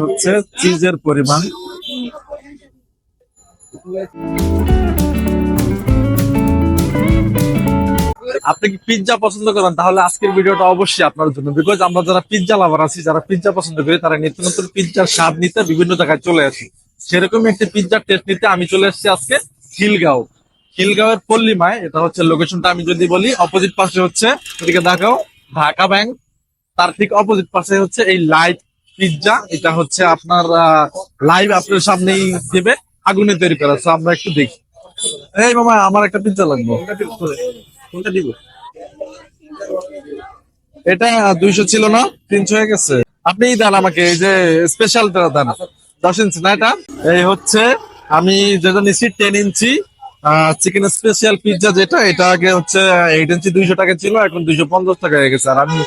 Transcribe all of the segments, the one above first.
হচ্ছে চিজের পরিমাণ। আপনি কি পিৎজা পছন্দ করেন? তাহলে আজকের ভিডিওটা অবশ্যই আপনার জন্য। বিকজ আমরা যারা পিৎজা লাভার আছি, যারা পিৎজা পছন্দ করি, তারা নিত্য নতুন পিৎজার স্বাদ নিতে বিভিন্ন জায়গায় চলে আসি। সেরকমই একটি পিৎজার টেস্ট নিতে আমি চলে এসেছি আজকে খিলগাঁও খিলগাঁওয়ের পল্লিমায় এটা হচ্ছে লোকেশনটা আমি যদি বলি অপোজিট পাশে হচ্ছে এদিকে দেখাও ঢাকা ব্যাংক তার ঠিক অপোজিট পাশে হচ্ছে এই লাইভ পিৎজা এটা হচ্ছে আপনার লাইভ আপনার সামনেই দেবে আগুনে তৈরি করা আমরা একটু দেখি। এই মামা আমার একটা পিৎজা লাগবে। কোনটা দিব? এটা দুইশো ছিল না তিনশো হয়ে গেছে। আপনি দেন আমাকে এই যে স্পেশাল দেন। দশ ইঞ্চি না এটা? এই হচ্ছে আমি যেটা নিচ্ছি ten inch chicken special pizza যেটা, এটা আগে হচ্ছে এইট ইঞ্চি দুইশো টাকা ছিল, এখন দুইশো পঞ্চাশ টাকা হয়ে গেছে। আর আমি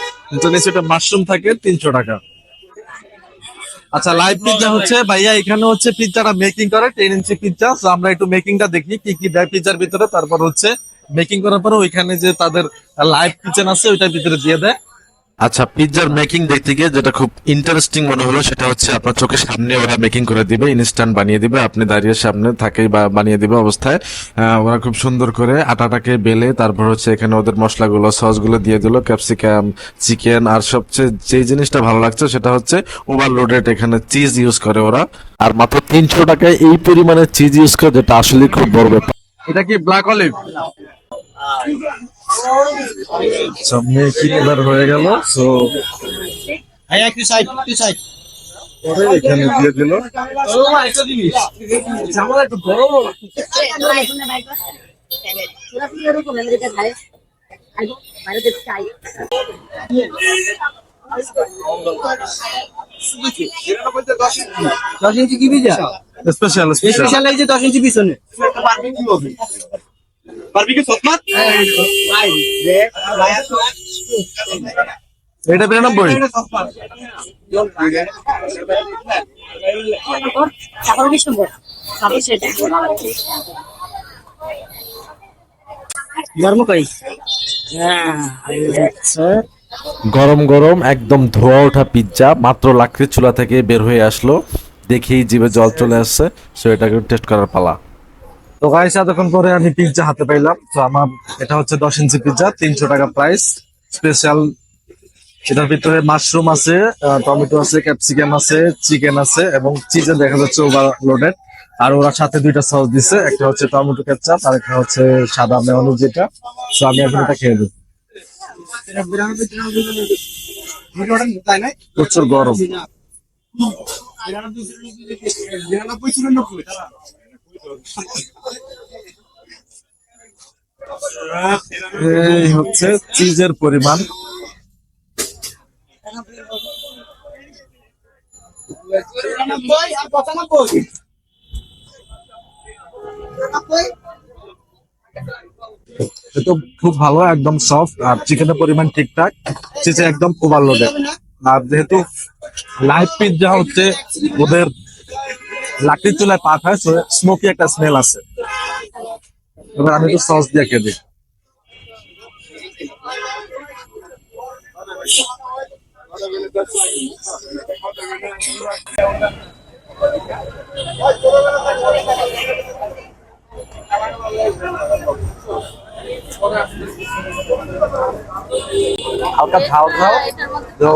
নিচ্ছি ওটা মাশরুম থাকে, তিনশো টাকা। আচ্ছা লাইভ পিৎজা হচ্ছে, ভাইয়া, এখানে হচ্ছে পিৎজাটা মেকিং করে টেন ইঞ্চি পিৎজা আমরা একটু মেকিংটা দেখি, কি কি দেয় পিৎজার ভিতরে। তারপর হচ্ছে মেকিং করার পরে ওইখানে যে তাদের লাইভ কিচেন আছে, ওইটার ভিতরে দিয়ে দেয়। আচ্ছা পিৎজার মেকিং দেখতে গিয়ে যেটা খুব ইন্টারেস্টিং মনে হলো সেটা হচ্ছে আপনার চোখের সামনে ওরা মেকিং করে দিবে ইনস্ট্যান্ট বানিয়ে দিবে, আপনি দাঁড়িয়ে সামনে থাকেই বা বানিয়ে দিবে অবস্থায়। ওরা খুব সুন্দর করে আটাটাকে বেলে তারপর হচ্ছে এখানে ওদের মশলাগুলো, সসগুলো দিয়ে দিল ক্যাপসিকাম চিকেন আর সবচেয়ে যেই জিনিসটা ভালো লাগছে সেটা হচ্ছে ওভারলোডেড এখানে চিজ ইউজ করে ওরা। আর মাত্র তিনশো টাকায় এই পরিমাণে চিজ ইউজ করে, যেটা আসলে খুব বড় ব্যাপার। এটা কি ব্ল্যাক অলিভ সব মেকিং এবার হয়ে গেল? সো একটু সাইড একটু সাইড পরে এখানে দিয়ে দিল। দশ ইঞ্চি কি স্পেশাল স্পেশাল স্পেশাল এই যে দশ ইঞ্চি পিছনে। এটা বিরানব্বই। ধর্ম কই গরম গরম একদম ধোয়া ওঠা পিৎজা মাত্র লাকড়ির চুলা থেকে বের হয়ে আসলো। দেখেই জিভে জল চলে আসছে সো এটাকে টেস্ট করার পালা। তো গাইস এতক্ষণ পরে আমি পিৎজা হাতে পাইলাম। তো আমার এটা হচ্ছে দশ ইঞ্চি পিৎজা তিনশো টাকা প্রাইস স্পেশাল এটার ভিতরে মাশরুম আছে টমেটো আছে ক্যাপসিকাম আছে চিকেন আছে, এবং চিজে দেখা যাচ্ছে ওভারলোডেড আর ওরা সাথে দুইটা সস দিছে, একটা হচ্ছে টমেটো কেচাপ আর একটা হচ্ছে সাদা মেয়নিজ যেটা। তো আমি এখন এটা খেয়ে দেবো প্রচুর গরম। এই হচ্ছে চিজের পরিমাণ। খুব ভালো, একদম সফট আর চিকেনের পরিমাণ ঠিকঠাক। চিজে একদম খুব ওভারলোডেড আর যেহেতু লাইভ পিৎজা হচ্ছে, ওদের লাকড়ির চুলায় পাক হয় স্মোকি একটা স্মেল আছে। এবার আমি একটু সস দিয়ে খেয়ে দিই। হালকা ঝাল ঝাল, তো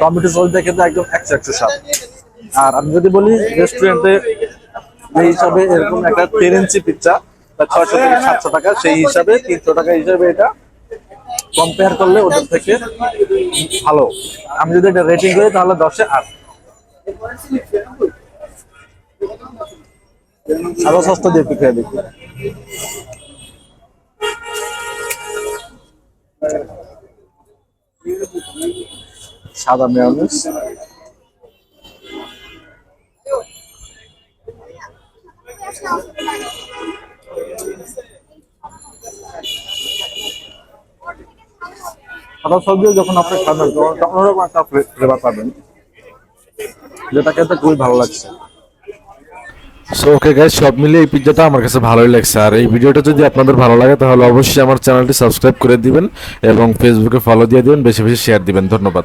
টমেটো সস দিয়ে খেতে একদম একশো একশো স্বাদ। আর আমি যদি বলি রেস্টুরেন্টে এই হিসাবে এরকম একটা টেন ইঞ্চি পিৎজা বা ছয়শো থেকে সাতশো টাকা, সেই হিসাবে তিনশো টাকা হিসাবে এটা কম্পেয়ার করলে ওদের থেকে ভালো। আমি যদি এটা রেটিং করি, তাহলে দশে আট। আরও সস্তা দিয়ে খেয়ে দেখি। সাদা মেয়নিজ। সাদা সবজিও যখন আপনি খাবেন তখন অন্যরকম একটা ফ্লেভার পাবেন, যেটা খেতে খুবই ভালো লাগছে। সো ওকে গাইজ সব মিলিয়ে এই পিজ্জাটা আমার কাছে ভালোই লাগছে। আর এই ভিডিওটা যদি আপনাদের ভালো লাগে, তাহলে অবশ্যই আমার চ্যানেলটি সাবস্ক্রাইব করে দিবেন এবং ফেসবুকে ফলো দিয়ে দিবেন, বেশি বেশি শেয়ার দিবেন। ধন্যবাদ।